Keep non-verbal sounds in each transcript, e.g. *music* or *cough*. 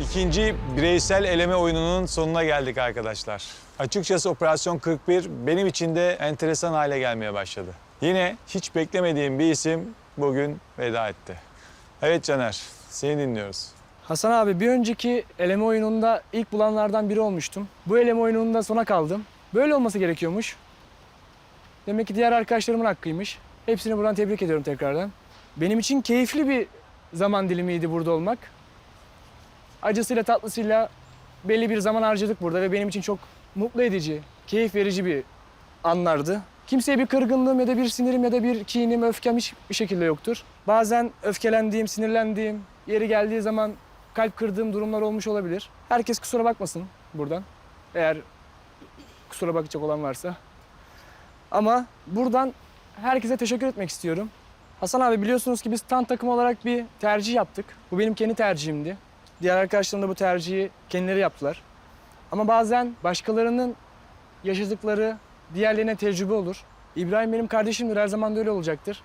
İkinci bireysel eleme oyununun sonuna geldik arkadaşlar. Açıkçası Operasyon 41 benim için de enteresan hale gelmeye başladı. Yine hiç beklemediğim bir isim bugün veda etti. Evet Caner, seni dinliyoruz. Hasan abi bir önceki eleme oyununda ilk bulanlardan biri olmuştum. Bu eleme oyununda sona kaldım. Böyle olması gerekiyormuş. Demek ki diğer arkadaşlarımın hakkıymış. Hepsini buradan tebrik ediyorum tekrardan. Benim için keyifli bir zaman dilimiydi burada olmak. Acısıyla tatlısıyla belli bir zaman harcadık burada ve benim için çok mutlu edici, keyif verici bir anlardı. Kimseye bir kırgınlığım ya da bir sinirim ya da bir kinim, öfkem hiçbir şekilde yoktur. Bazen öfkelendiğim, sinirlendiğim, yeri geldiği zaman kalp kırdığım durumlar olmuş olabilir. Herkes kusura bakmasın buradan. Eğer kusura bakacak olan varsa. Ama buradan herkese teşekkür etmek istiyorum. Hasan abi biliyorsunuz ki biz tan takımı olarak bir tercih yaptık. Bu benim kendi tercihimdi. Diğer arkadaşlarım da bu tercihi kendileri yaptılar. Ama bazen başkalarının yaşadıkları diğerlerine tecrübe olur. İbrahim benim kardeşimdir, her zaman da öyle olacaktır.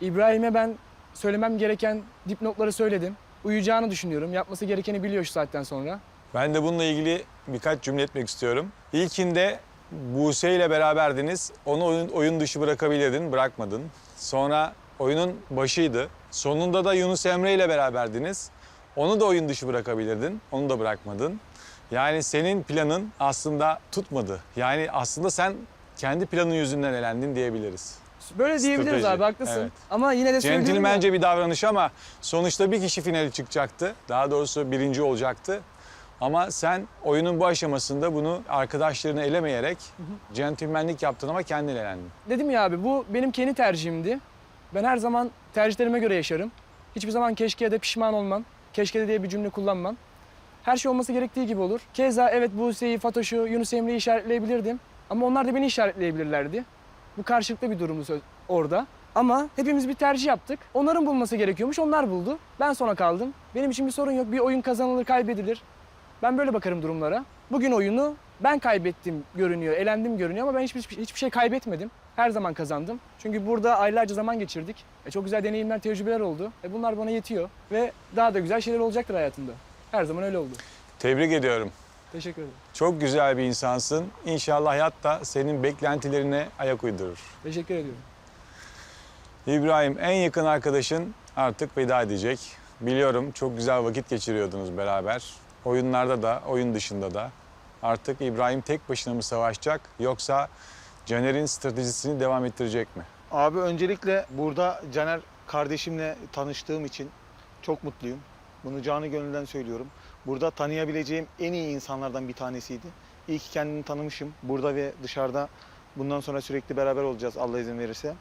İbrahim'e ben söylemem gereken dipnotları söyledim. Uyuyacağını düşünüyorum. Yapması gerekeni biliyor şu saatten sonra. Ben de bununla ilgili birkaç cümle etmek istiyorum. İlkinde Buse ile beraberdiniz. Onu oyun, oyun dışı bırakabilirdin, bırakmadın. Sonra oyunun başıydı. Sonunda da Yunus Emre ile beraberdiniz. Onu da oyun dışı bırakabilirdin, onu da bırakmadın. Yani senin planın aslında tutmadı. Yani aslında sen kendi planın yüzünden elendin diyebiliriz. Böyle diyebiliriz Strateji, abi haklısın. evet. Ama yine de ya. Centilmence bir davranış ama sonuçta bir kişi finali çıkacaktı. Daha doğrusu birinci olacaktı. Ama sen oyunun bu aşamasında bunu arkadaşlarını elemeyerek centilmenlik yaptın ama kendin elendin. Dedim ya abi bu benim kendi tercihimdi. Ben her zaman tercihlerime göre yaşarım. Hiçbir zaman keşke de pişman olmam. Keşke de diye bir cümle kullanmam. Her şey olması gerektiği gibi olur. Keza evet Buse'yi, Fatoş'u, Yunus Emre'yi işaretleyebilirdim. Ama onlar da beni işaretleyebilirlerdi. Bu karşılıklı bir durumdu söz orada. Ama hepimiz bir tercih yaptık. Onların bulması gerekiyormuş, onlar buldu. Ben sona kaldım. Benim için bir sorun yok. Bir oyun kazanılır, kaybedilir. Ben böyle bakarım durumlara. Bugün oyunu ben kaybettim görünüyor, elendim görünüyor ama ben hiçbir, hiçbir şey kaybetmedim. Her zaman kazandım. Çünkü burada aylarca zaman geçirdik. E, çok güzel deneyimler, tecrübeler oldu. E, bunlar bana yetiyor ve daha da güzel şeyler olacaktır hayatımda. Her zaman öyle oldu. Tebrik ediyorum. Teşekkür ederim. Çok güzel bir insansın. İnşallah hayat da senin beklentilerine ayak uydurur. Teşekkür ediyorum. İbrahim en yakın arkadaşın artık veda edecek. Biliyorum çok güzel vakit geçiriyordunuz beraber. Oyunlarda da, oyun dışında da. Artık İbrahim tek başına mı savaşacak yoksa Caner'in stratejisini devam ettirecek mi? Abi öncelikle burada Caner kardeşimle tanıştığım için çok mutluyum. Bunu canı gönülden söylüyorum. Burada tanıyabileceğim en iyi insanlardan bir tanesiydi. İyi ki kendini tanımışım. Burada ve dışarıda bundan sonra sürekli beraber olacağız Allah izin verirse.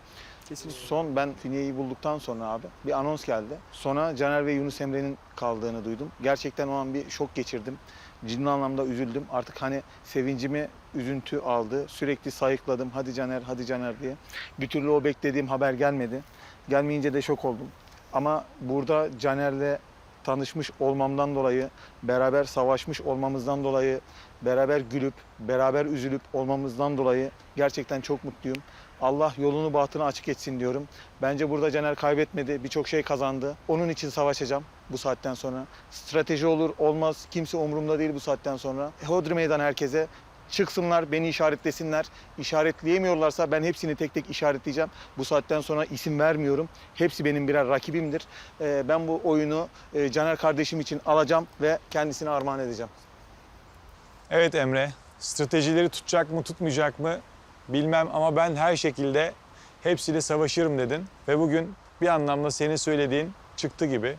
Kesinlikle. Son ben Fine'yi bulduktan sonra abi bir anons geldi. Sonra Caner ve Yunus Emre'nin kaldığını duydum. Gerçekten o an bir şok geçirdim. Ciddi anlamda üzüldüm. Artık hani sevincimi üzüntü aldı. Sürekli sayıkladım. Hadi Caner, hadi Caner diye. Bir türlü o beklediğim haber gelmedi. Gelmeyince de şok oldum. Ama burada Caner'le tanışmış olmamdan dolayı, beraber savaşmış olmamızdan dolayı, beraber gülüp, beraber üzülüp olmamızdan dolayı gerçekten çok mutluyum. Allah yolunu bahtını açık etsin diyorum. Bence burada Caner kaybetmedi. Birçok şey kazandı. Onun için savaşacağım bu saatten sonra. Strateji olur olmaz kimse umurumda değil bu saatten sonra. Hodri meydan herkese. Çıksınlar, beni işaretlesinler. İşaretleyemiyorlarsa ben hepsini tek tek işaretleyeceğim. Bu saatten sonra isim vermiyorum. Hepsi benim birer rakibimdir. Ee, ben bu oyunu e, Caner kardeşim için alacağım ve kendisine armağan edeceğim. Evet Emre, stratejileri tutacak mı tutmayacak mı bilmem ama ben her şekilde hepsiyle savaşırım dedin. Ve bugün bir anlamda senin söylediğin çıktı gibi.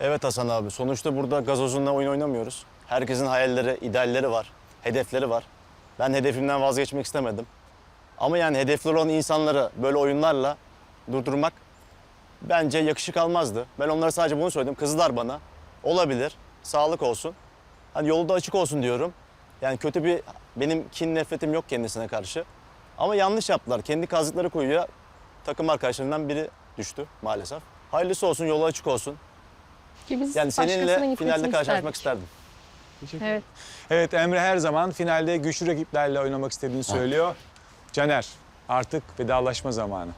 Evet Hasan abi. Sonuçta burada gazozunla oyun oynamıyoruz. Herkesin hayalleri, idealleri var. Hedefleri var. Ben hedefimden vazgeçmek istemedim. Ama yani hedefleri olan insanları böyle oyunlarla durdurmak bence yakışık almazdı. Ben onlara sadece bunu söyledim. Kızdılar bana. Olabilir. Sağlık olsun. Hani yolu açık olsun diyorum. Yani kötü bir benim kin nefretim yok kendisine karşı. Ama yanlış yaptılar. Kendi kazdıkları kuyuya takım arkadaşlarından biri düştü maalesef. Hayırlısı olsun, yolu açık olsun. Ki biz Yani başkasının seninle gitmesini finalde karşılaşmak isterdik. isterdim. Evet. Evet Emre her zaman finalde güçlü rakiplerle oynamak istediğini söylüyor. Caner artık vedalaşma zamanı.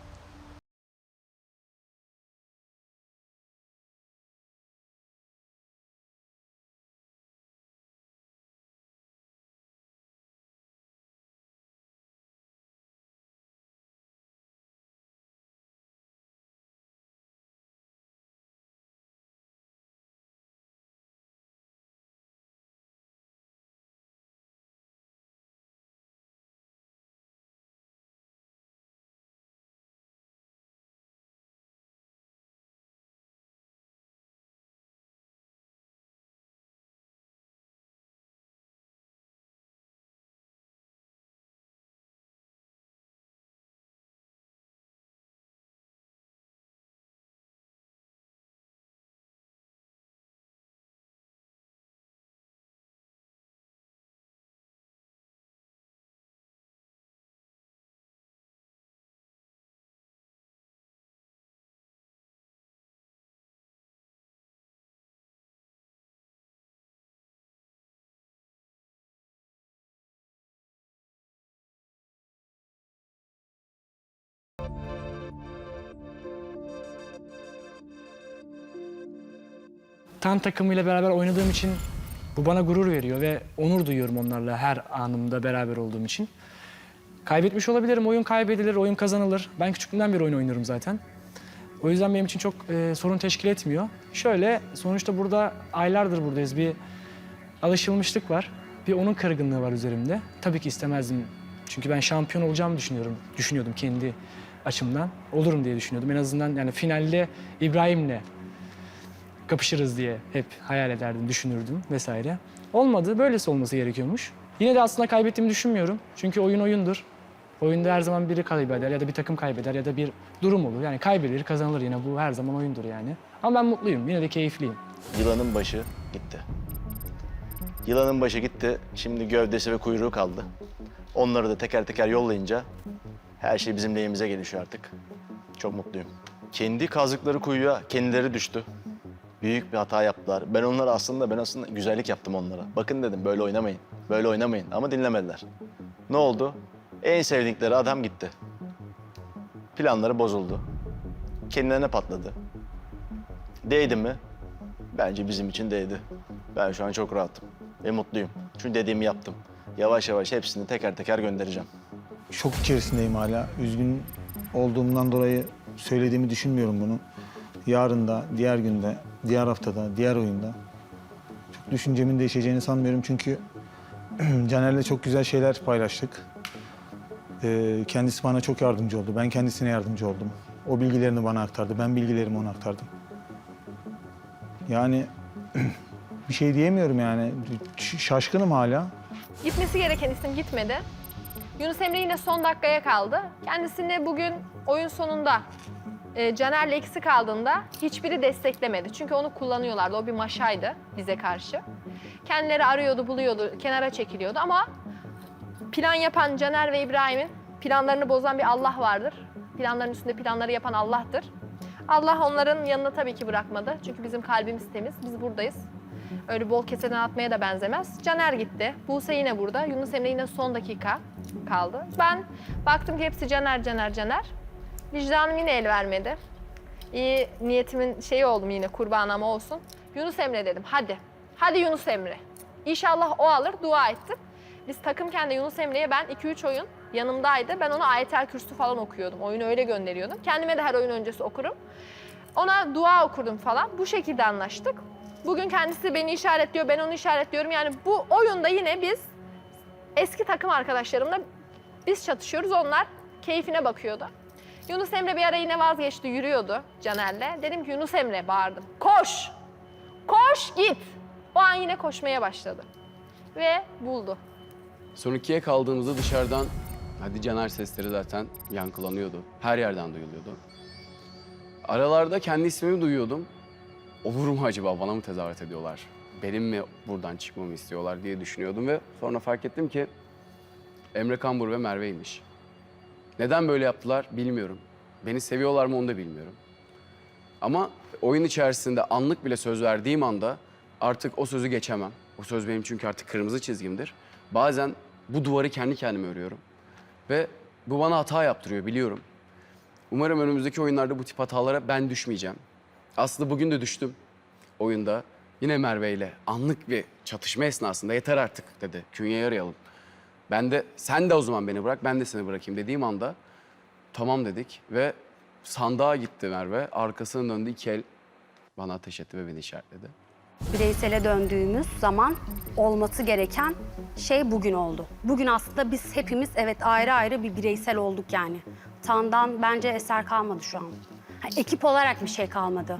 Tan takımıyla beraber oynadığım için bu bana gurur veriyor ve onur duyuyorum onlarla her anımda beraber olduğum için. Kaybetmiş olabilirim, oyun kaybedilir, oyun kazanılır. Ben küçüklüğümden beri oyun oynuyorum zaten. O yüzden benim için çok e, sorun teşkil etmiyor. Şöyle, sonuçta burada aylardır buradayız. Bir alışılmışlık var. Bir onun kırgınlığı var üzerimde. Tabii ki istemezdim. Çünkü ben şampiyon olacağımı düşünüyorum. Düşünüyordum kendi açımdan. Olurum diye düşünüyordum. En azından yani finalde İbrahim'le kapışırız diye hep hayal ederdim, düşünürdüm vesaire. Olmadı, böylesi olması gerekiyormuş. Yine de aslında kaybettiğimi düşünmüyorum. Çünkü oyun oyundur. Oyunda her zaman biri kaybeder ya da bir takım kaybeder ya da bir durum olur. Yani kaybedilir, kazanılır yine bu her zaman oyundur yani. Ama ben mutluyum, yine de keyifliyim. Yılanın başı gitti. Yılanın başı gitti. Şimdi gövdesi ve kuyruğu kaldı. Onları da teker teker yollayınca her şey bizim lehimize gelişiyor artık. Çok mutluyum. Kendi kazdıkları kuyuya kendileri düştü. Büyük bir hata yaptılar. Ben onlara aslında ben aslında güzellik yaptım onlara. Bakın dedim böyle oynamayın. Böyle oynamayın ama dinlemediler. Ne oldu? En sevdikleri adam gitti. Planları bozuldu. Kendilerine patladı. Değdi mi? Bence bizim için değdi. Ben şu an çok rahatım ve mutluyum. Çünkü dediğimi yaptım. Yavaş yavaş hepsini teker teker göndereceğim. Şok içerisindeyim hala. Üzgün olduğumdan dolayı söylediğimi düşünmüyorum bunu. Yarın da, diğer günde, diğer haftada, diğer oyunda. Çok düşüncemin değişeceğini sanmıyorum çünkü *clears throat* Caner'le çok güzel şeyler paylaştık. Ee, kendisi bana çok yardımcı oldu. Ben kendisine yardımcı oldum. O bilgilerini bana aktardı. Ben bilgilerimi ona aktardım. Yani *clears throat* bir şey diyemiyorum yani. Şaşkınım hala. Gitmesi gereken isim gitmedi. Yunus Emre yine son dakikaya kaldı. Kendisini bugün oyun sonunda e, Caner'le ikisi kaldığında hiçbiri desteklemedi. Çünkü onu kullanıyorlardı. O bir maşaydı bize karşı. Kendileri arıyordu, buluyordu, kenara çekiliyordu ama plan yapan Caner ve İbrahim'in planlarını bozan bir Allah vardır. Planların üstünde planları yapan Allah'tır. Allah onların yanına tabii ki bırakmadı. Çünkü bizim kalbimiz temiz, biz buradayız. Öyle bol keseden atmaya da benzemez. Caner gitti. Buse yine burada. Yunus Emre yine son dakika kaldı. Ben baktım ki hepsi Caner, Caner, Caner. Vicdanım yine el vermedi. İyi niyetimin şeyi oldum yine kurban ama olsun. Yunus Emre dedim hadi. Hadi Yunus Emre. İnşallah o alır dua ettim. Biz takımken de Yunus Emre'ye ben 2-3 oyun yanımdaydı. Ben ona ayetel kürsü falan okuyordum. Oyunu öyle gönderiyordum. Kendime de her oyun öncesi okurum. Ona dua okurdum falan. Bu şekilde anlaştık. Bugün kendisi beni işaretliyor, ben onu işaretliyorum. Yani bu oyunda yine biz eski takım arkadaşlarımla biz çatışıyoruz. Onlar keyfine bakıyordu. Yunus Emre bir ara yine vazgeçti, yürüyordu Caner'le. Dedim ki Yunus Emre bağırdım. Koş! Koş git! O an yine koşmaya başladı. Ve buldu. Son ikiye kaldığımızda dışarıdan hadi Caner sesleri zaten yankılanıyordu. Her yerden duyuluyordu. Aralarda kendi ismimi duyuyordum. Olur mu acaba bana mı tezahürat ediyorlar? Benim mi buradan çıkmamı istiyorlar diye düşünüyordum ve sonra fark ettim ki Emre Kambur ve Merve'ymiş. Neden böyle yaptılar bilmiyorum. Beni seviyorlar mı onu da bilmiyorum. Ama oyun içerisinde anlık bile söz verdiğim anda artık o sözü geçemem. O söz benim çünkü artık kırmızı çizgimdir. Bazen bu duvarı kendi kendime örüyorum. Ve bu bana hata yaptırıyor biliyorum. Umarım önümüzdeki oyunlarda bu tip hatalara ben düşmeyeceğim. Aslında bugün de düştüm oyunda. Yine Merve ile anlık bir çatışma esnasında yeter artık dedi. Künyeye arayalım. Ben de sen de o zaman beni bırak ben de seni bırakayım dediğim anda tamam dedik ve sandığa gitti Merve. Arkasını döndü iki el bana ateş etti ve beni işaretledi. bireysele döndüğümüz zaman olması gereken şey bugün oldu. Bugün aslında biz hepimiz evet ayrı ayrı bir bireysel olduk yani. Tandan bence eser kalmadı şu an. Ha, ekip olarak bir şey kalmadı.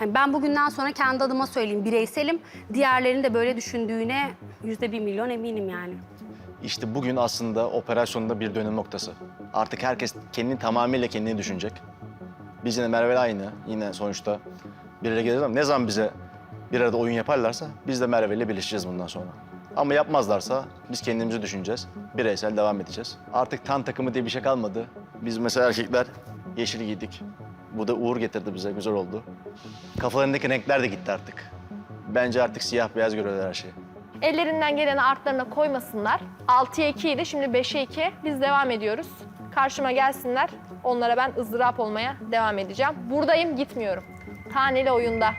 Hani ben bugünden sonra kendi adıma söyleyeyim bireyselim. Diğerlerinin de böyle düşündüğüne yüzde bir milyon eminim yani. İşte bugün aslında operasyonda bir dönüm noktası. Artık herkes kendini tamamıyla kendini düşünecek. Biz yine Merve aynı. Yine sonuçta bir araya geliriz ama ne zaman bize bir arada oyun yaparlarsa biz de Merve ile birleşeceğiz bundan sonra. Ama yapmazlarsa biz kendimizi düşüneceğiz. Bireysel devam edeceğiz. Artık tan takımı diye bir şey kalmadı. Biz mesela erkekler yeşil giydik. Bu da uğur getirdi bize, güzel oldu. Kafalarındaki renkler de gitti artık. Bence artık siyah beyaz görüyorlar her şeyi. Ellerinden geleni artlarına koymasınlar. 6'ya 2 idi, şimdi 5'e 2. Biz devam ediyoruz. karşıma gelsinler. Onlara ben ızdırap olmaya devam edeceğim. Buradayım, gitmiyorum. Taneli oyunda.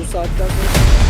Bu saatten sonra